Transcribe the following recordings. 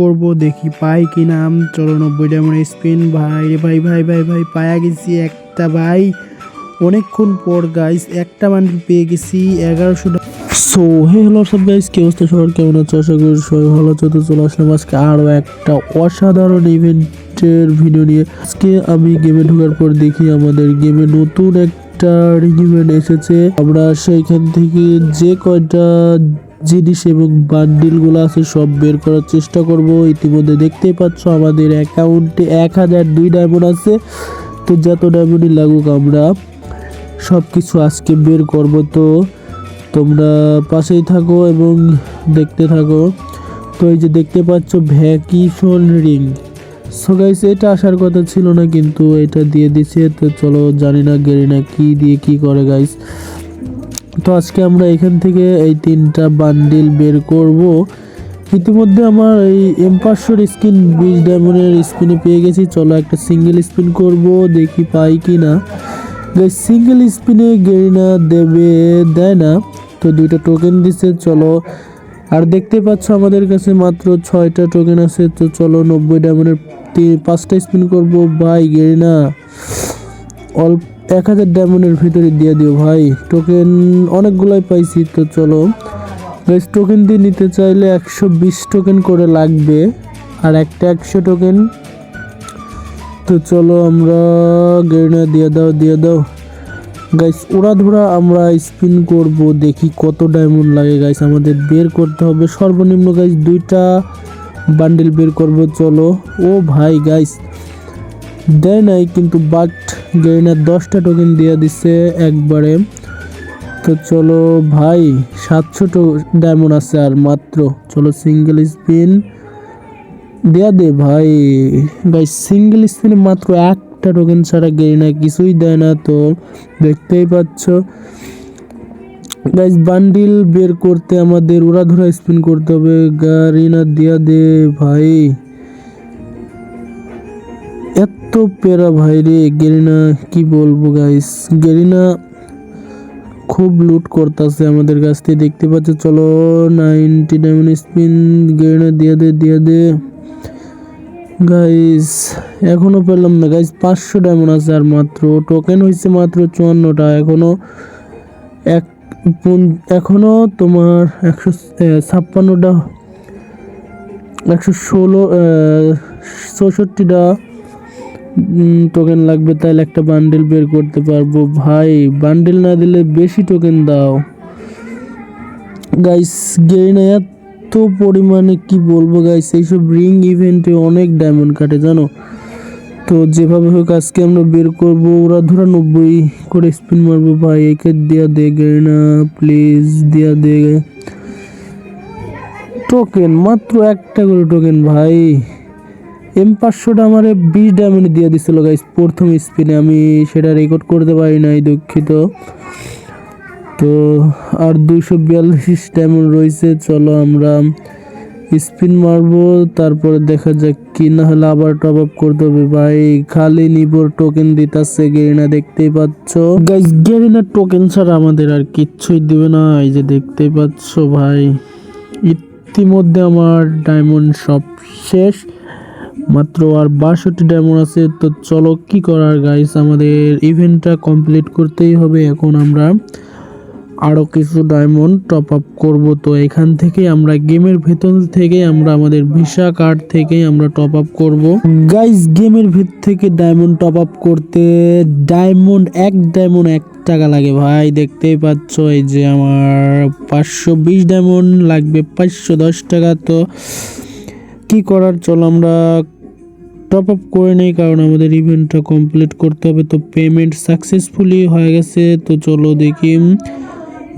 করব, দেখি পাই কি নাম চলো নব্বই ডায়মন্ড স্পিন ভাই ভাই ভাই ভাই ভাই, পায়া গেছি একটা, ভাই। অনেকক্ষণ পর গাইস একটা বান্ডিল পেয়ে গেছি, এগারোশো সো হে হ্যালো সব গাইস কি অবস্থা সবার? কেমন আছে? আশা করি সবাই ভালো আছে। তো চলে আসলাম আজকে আরও একটা অসাধারণ ইভেন্টের ভিডিও নিয়ে। আজকে আমি গেমে ঢোকার পর দেখি আমাদের গেমে নতুন একটা ইভেন্ট এসেছে। আমরা সেইখান থেকে যে কয়টা জিনিস এবং বান্ডিলগুলো আছে, সব বের করার চেষ্টা করব। ইতিমধ্যে দেখতেই পাচ্ছ আমাদের অ্যাকাউন্টে এক হাজার দুই ডায়মন্ড আছে। তো যত ডায়মন্ডই লাগুক আমরা সব কিছু আজকে বের করব। তো তোমরা পাশেই থাকো এবং দেখতে থাকো। তো এই যে দেখতে পাচ্ছ ভ্যাকিশন রিং। সো গাইস এটা আসার কথা ছিল না, কিন্তু এটা দিয়ে দিছে। তো চলো জানি না গেরি না কি দিয়ে কি করে গাইস তো আজকে আমরা এখান থেকে এই তিনটা বান্ডিল বের করব। ইতিমধ্যে আমার এই এম পাঁচশোর স্কিন বিশ ডায়মন্ডের স্পিনে পেয়ে গেছি। চলো একটা সিঙ্গেল স্পিন করব, দেখি পাই কি না সিঙ্গেল স্পিনে গেরিনা দেবে, দেয় না। তো দুইটা টোকেন দিছে, চলো। আর দেখতে পাচ্ছ আমাদের কাছে মাত্র ছয়টা টোকেন আছে, তো চলো নব্বই ডায়মন্ডের পাঁচটা স্পিন করব। বাই গেরিনা অল্প এক হাজার ডায়মন্ডের ভিতরে দিয়ে দিও ভাই। টোকেন অনেকগুলাই পাইছি, তো চলো। গাইস টোকেন দিয়ে নিতে চাইলে একশো বিশ টোকেন করে লাগবে, আর একটা একশো টোকেন তো চলো আমরা গেরিনা দিয়ে দাও দিয়ে দাও। গাইস ওরা ধরা আমরা স্পিন করব, দেখি কত ডায়মন্ড লাগে। গাইস আমাদের বের করতে হবে সর্বনিম্ন গাইস দুইটা বান্ডেল বের করব, চলো। ও ভাই গাইস দেয় নাই, কিন্তু বাট গেরিনার দশটা টোকেন দিয়ে দিচ্ছে একবারে। তো চলো ভাই, সাতশো ডায়মন্ড আছে আর মাত্র। চলো সিঙ্গেল স্পিন দেয়া দে ভাই। ভাই সিঙ্গেল স্পিনে মাত্র একটা টোকেন ছাড়া গেরিনা কিছুই দেয় না তো, দেখতেই পাচ্ছ। গাইস বান্ডিল বের করতে আমাদের উড়া ধরা স্পিন করতে হবে। গারিনা দিয়া দে ভাই। এত পেরা ভাই রে, গেরিনা, কি বলব গাইস গেরিনা খুব লুট করতেছে আমাদের কাছ থেকে, দেখতে পাচ্ছ? চলো নাইনটি ডায়মন্ড স্পিন গেরিনা দিয়ে দে দিয়ে দে। গাইস এখনও পেলাম না। গাইস পাঁচশো ডায়মন্ড আছে আর মাত্র। টোকেন হয়েছে মাত্র চুয়ান্নটা। এখনও এক পন- এখনও তোমার একশো ছাপ্পান্নটা, একশো ষোলো চৌষট্টিটা টোকেন লাগবে, তাহলে একটা বান্ডেল বের করতে পারব। ভাই বান্ডেল না দিলে বেশি টোকেন দাও। গাইস গেরিনা এত পরিমাণে কি বলব গাইস এইসব রিং ইভেন্টে অনেক ডায়মন্ড কাটে, জানো? তো যেভাবে হোক, আজকে আমরা বের করব, ওরা ধরা নব্বই করে স্পিন মারবো, ভাই, একে দিয়া দে গেরিনা প্লিজ দিয়া দে। টোকেন মাত্র একটা করে টোকেন ভাই। এম পাঁচশোটা আমার বিশ ডায়মন্ড দিয়ে দিছিল গাইস প্রথম স্পিনে আমি সেটা রেকর্ড করতে পারি নাই, দুঃখিত। তো আর দুইশো বিয়াল্লিশ ডায়মন্ড রয়েছে, চলো আমরা স্পিন মারবো, তারপরে দেখা যাক কি না হলে আবার টপ আপ করতে হবে। ভাই, খালি নিবোর টোকেন দিতাছে, গেরিনা দেখতেই পাচ্ছ। গাইস গেরিনা টোকেন ছাড়া আমাদের আর কিচ্ছুই দিবে না, এই যে দেখতেই পাচ্ছ ভাই। ইতিমধ্যে আমার ডায়মন্ড সব শেষ। মাত্র আর বাষট্টি ডায়মন্ড আছে, তো চলো কি করার গাইস আমাদের ইভেন্টটা কমপ্লিট করতেই হবে। এখন আমরা আরও কিছু ডায়মন্ড টপ আপ করব। তো এখান থেকে আমরা গেমের ভেতর থেকে আমরা আমাদের ভিসা কার্ড থেকে আমরা টপ আপ করব। গাইস গেমের ভেতর থেকে ডায়মন্ড টপ আপ করতে ডায়মন্ড এক ডায়মন্ড এক টাকা লাগে ভাই। দেখতেই পাচ্ছ এই যে আমার পাঁচশো বিশ ডায়মন্ড লাগবে, পাঁচশো দশ টাকা। তো কি করার চলো, আমরা টপ আপ করে নেই, কারণ আমাদের ইভেন্টটা কমপ্লিট করতে হবে। তো পেমেন্ট সাকসেসফুলি হয়ে গেছে, তো চলো দেখি।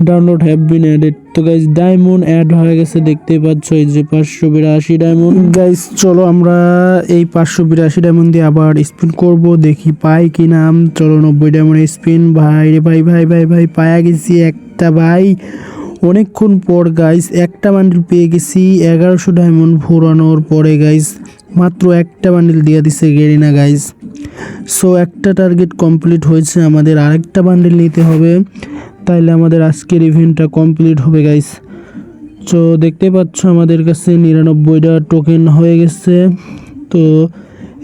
ডাউনলোড হ্যাভ বিন অ্যাডেড তো গাইজ ডায়মন্ড অ্যাড হয়ে গেছে, দেখতেই পাচ্ছ, এই যে পাঁচশো বিরাশি ডায়মন্ড গাইজ চলো আমরা এই পাঁচশো বিরাশি ডায়মন্ড দিয়ে আবার স্পিন করব, দেখি পাই কি নাম চলো নব্বই ডায়মন্ড স্পিন ভাই রে ভাই ভাই ভাই ভাই, পায়া গেছি একটা, ভাই। অনেকক্ষণ পর গাইস একটা বান্ডিল পেয়ে গেছি। এগারোশো ডায়মন্ড ভরানোর পরে গাইস মাত্র একটা বান্ডিল দিয়ে দিছে গেরিনা গাইস সো একটা টার্গেট কমপ্লিট হয়েছে আমাদের। আরেকটা বান্ডিল নিতে হবে। তাইলে আমাদের আজকের ইভেন্টটা কমপ্লিট হবে গাইস তো দেখতে পাচ্ছ আমাদের কাছে নিরানব্বইটা টোকেন হয়ে গেছে। তো,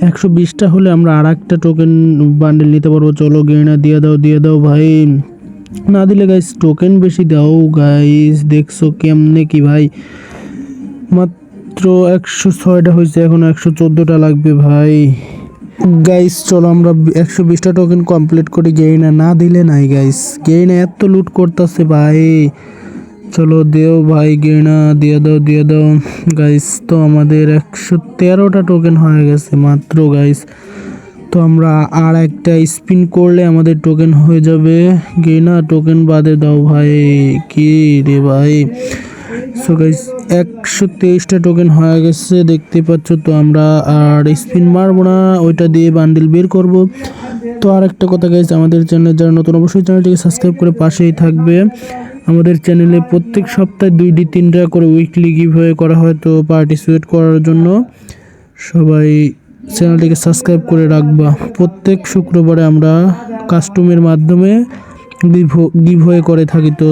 একশো বিশটা হলে আমরা আর একটা টোকেন বান্ডেল নিতে পারব। চলো গেনা দিয়ে দাও দিয়ে দাও, ভাই। না দিলে গাইস টোকেন বেশি দাও গাইস দেখছ কেমনে কি ভাই? মাত্র একশো ছয়টা হয়েছে, এখন একশো চোদ্দোটা লাগবে ভাই। গাইস চলো আমরা একশো বিশটা টোকেন কমপ্লিট করি গেইনা না দিলে নাই গাইস গেইনা এত লুট করতেছে ভাই। চলো দেও ভাই গেইনা দিয়ে দাও দিয়ে দাও। গাইস তো আমাদের একশো তেরোটা টোকেন হয়ে গেছে মাত্র গাইস তো আমরা আর একটা স্পিন করলে আমাদের টোকেন হয়ে যাবে। গেইনা টোকেন বাদে দাও ভাই। কি রে ভাই? সো গাইস একশো তেইশটা টোকেন হয়ে গেছে, দেখতে পাচ্ছ তো আমরা। আর স্পিন মারবো না, ওইটা দিয়ে বান্ডিল বের করব। তো আর একটা কথা গাইস আমাদের চ্যানেলে যারা নতুন, অবশ্যই চ্যানেলটিকে সাবস্ক্রাইব করে পাশেই থাকবে। আমাদের চ্যানেলে প্রত্যেক সপ্তাহে দুইটি তিনটা করে উইকলি গিভ হয়ে করা হয় তো পার্টিসিপেট করার জন্য। সবাই চ্যানেলটিকে সাবস্ক্রাইব করে রাখবা। প্রত্যেক শুক্রবারে আমরা কাস্টমের মাধ্যমে গিভ গিভ হয়ে করে থাকি তো।